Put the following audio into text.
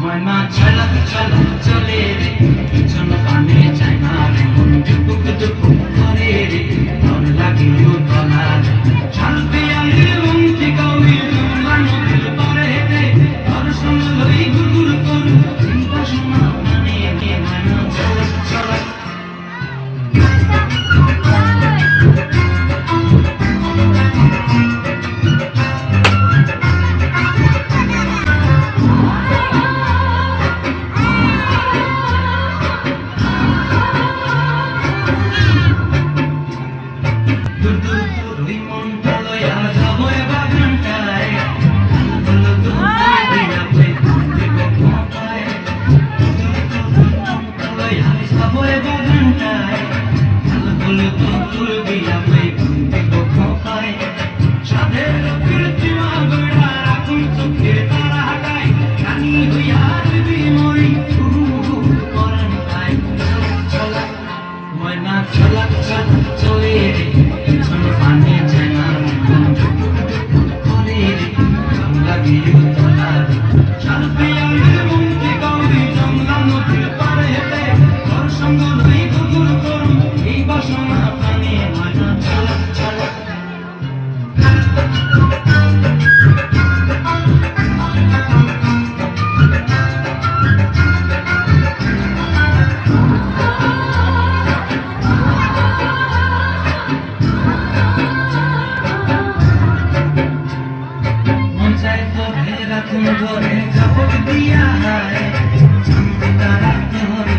Why not? Tell up, tell up, দাপট দিয়া হায় শান্তি তারা তোর